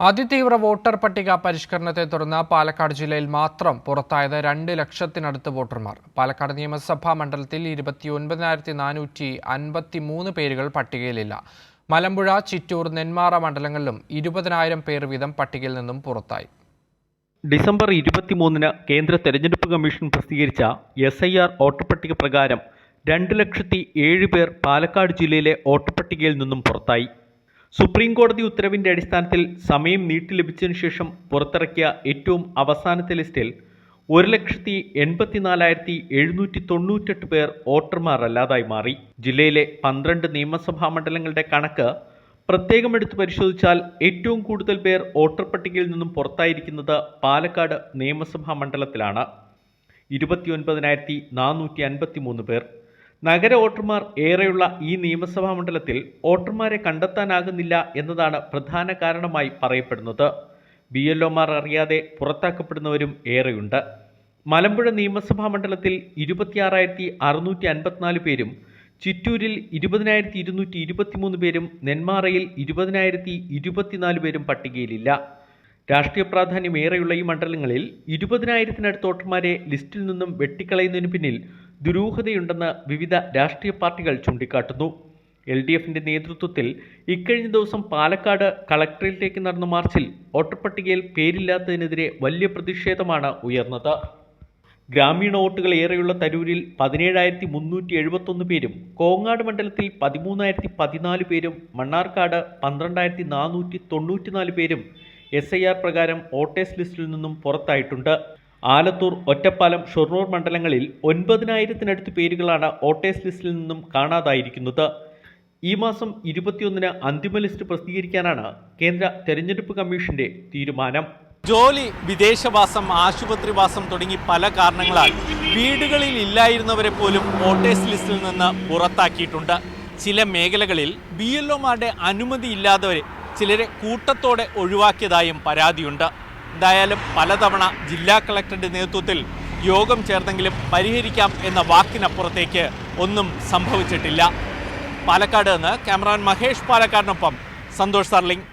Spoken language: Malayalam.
അതിതീവ്ര വോട്ടർ പട്ടിക പരിഷ്കരണത്തെ തുടർന്ന് പാലക്കാട് ജില്ലയിൽ മാത്രം പുറത്തായത് രണ്ട് ലക്ഷത്തിനടുത്ത് വോട്ടർമാർ. പാലക്കാട് നിയമസഭാ മണ്ഡലത്തിൽ ഇരുപത്തിയൊൻപതിനായിരത്തി നാനൂറ്റി അൻപത്തി മൂന്ന് പേരുകൾ പട്ടികയിലില്ല. മലമ്പുഴ ചിറ്റൂർ നെന്മാറ മണ്ഡലങ്ങളിലും ഇരുപതിനായിരം പേർ വീതം പട്ടികയിൽ നിന്നും പുറത്തായി. ഡിസംബർ ഇരുപത്തിമൂന്നിന് കേന്ദ്ര തെരഞ്ഞെടുപ്പ് കമ്മീഷൻ പ്രസിദ്ധീകരിച്ച എസ് ഐ ആർ വോട്ടർപട്ടിക പ്രകാരം രണ്ട് ലക്ഷത്തി ഏഴ് പേർ പാലക്കാട് ജില്ലയിലെ വോട്ടർപട്ടികയിൽ നിന്നും പുറത്തായി. സുപ്രീം കോടതി ഉത്തരവിന്റെ അടിസ്ഥാനത്തിൽ സമയം നീട്ടി ലഭിച്ചതിന് ശേഷം പുറത്തിറക്കിയ ഏറ്റവും അവസാനത്തെ ലിസ്റ്റിൽ ഒരു ലക്ഷത്തി എൺപത്തിനാലായിരത്തി എഴുന്നൂറ്റി തൊണ്ണൂറ്റെട്ട് പേർ വോട്ടർമാർ അല്ലാതായി മാറി. ജില്ലയിലെ പന്ത്രണ്ട് നിയമസഭാ മണ്ഡലങ്ങളുടെ കണക്ക് പ്രത്യേകം എടുത്ത് പരിശോധിച്ചാൽ ഏറ്റവും കൂടുതൽ പേർ വോട്ടർ പട്ടികയിൽ നിന്നും പുറത്തായിരിക്കുന്നത് പാലക്കാട് നിയമസഭാ മണ്ഡലത്തിലാണ്. ഇരുപത്തിയൊൻപതിനായിരത്തി നാനൂറ്റി അൻപത്തി മൂന്ന് പേർ. നഗര വോട്ടർമാർ ഏറെയുള്ള ഈ നിയമസഭാ മണ്ഡലത്തിൽ വോട്ടർമാരെ കണ്ടെത്താനാകുന്നില്ല എന്നതാണ് പ്രധാന കാരണമായി പറയപ്പെടുന്നത്. ബി എൽ ഒമാർ അറിയാതെ പുറത്താക്കപ്പെടുന്നവരും ഏറെയുണ്ട്. മലമ്പുഴ നിയമസഭാ മണ്ഡലത്തിൽ ഇരുപത്തിയാറായിരത്തി അറുന്നൂറ്റി അൻപത്തിനാല് പേരും ചിറ്റൂരിൽ ഇരുപതിനായിരത്തി ഇരുന്നൂറ്റി ഇരുപത്തിമൂന്ന് പേരും നെന്മാറയിൽ ഇരുപതിനായിരത്തി ഇരുപത്തിനാല് പേരും പട്ടികയിലില്ല. രാഷ്ട്രീയ പ്രാധാന്യം ഏറെയുള്ള ഈ മണ്ഡലങ്ങളിൽ ഇരുപതിനായിരത്തിനടുത്ത് വോട്ടർമാരെ ലിസ്റ്റിൽ നിന്നും വെട്ടിക്കളയുന്നതിന് പിന്നിൽ ദുരൂഹതയുണ്ടെന്ന് വിവിധ രാഷ്ട്രീയ പാർട്ടികൾ ചൂണ്ടിക്കാട്ടുന്നു. എൽ ഡി എഫിന്റെ നേതൃത്വത്തിൽ ഇക്കഴിഞ്ഞ ദിവസം പാലക്കാട് കളക്ടറേറ്റിലേക്ക് നടന്ന മാർച്ചിൽ വോട്ടർ പട്ടികയിൽ പേരില്ലാത്തതിനെതിരെ വലിയ പ്രതിഷേധമാണ് ഉയർന്നത്. ഗ്രാമീണ വോട്ടുകൾ ഏറെയുള്ള തരൂരിൽ പതിനേഴായിരത്തി മുന്നൂറ്റി എഴുപത്തൊന്ന് പേരും കോങ്ങാട് മണ്ഡലത്തിൽ പതിമൂന്നായിരത്തി പതിനാല് പേരും മണ്ണാർക്കാട് പന്ത്രണ്ടായിരത്തി നാനൂറ്റി തൊണ്ണൂറ്റിനാല് പേരും എസ് ഐ ആർ പ്രകാരം വോട്ടേഴ്സ് ലിസ്റ്റിൽ നിന്നും പുറത്തായിട്ടുണ്ട്. ആലത്തൂർ ഒറ്റപ്പാലം ഷൊർണൂർ മണ്ഡലങ്ങളിൽ ഒൻപതിനായിരത്തിനടുത്ത് പേരുകളാണ് വോട്ടേഴ്സ് ലിസ്റ്റിൽ നിന്നും കാണാതായിരിക്കുന്നത്. ഈ മാസം ഇരുപത്തിയൊന്നിന് അന്തിമ ലിസ്റ്റ് പ്രസിദ്ധീകരിക്കാനാണ് കേന്ദ്ര തെരഞ്ഞെടുപ്പ് കമ്മീഷന്റെ തീരുമാനം. ജോലി വിദേശവാസം ആശുപത്രിവാസം തുടങ്ങി പല കാരണങ്ങളാൽ വീടുകളിൽ ഇല്ലായിരുന്നവരെ പോലും വോട്ടേഴ്സ് ലിസ്റ്റിൽ നിന്ന് പുറത്താക്കിയിട്ടുണ്ട്. ചില മേഖലകളിൽ ബി എൽ ഒമാരുടെ അനുമതി ഇല്ലാത്തവരെ ചിലരെ കൂട്ടത്തോടെ ഒഴിവാക്കിയതായും പരാതിയുണ്ട്. എന്തായാലും പലതവണ ജില്ലാ കളക്ടറുടെ നേതൃത്വത്തിൽ യോഗം ചേർന്നെങ്കിലും പരിഹരിക്കാം എന്ന വാക്കിനപ്പുറത്തേക്ക് ഒന്നും സംഭവിച്ചിട്ടില്ല. പാലക്കാട് നിന്ന് ക്യാമറാൻ മഹേഷ് പാലക്കാടിനൊപ്പം സന്തോഷ് സർലിംഗ്.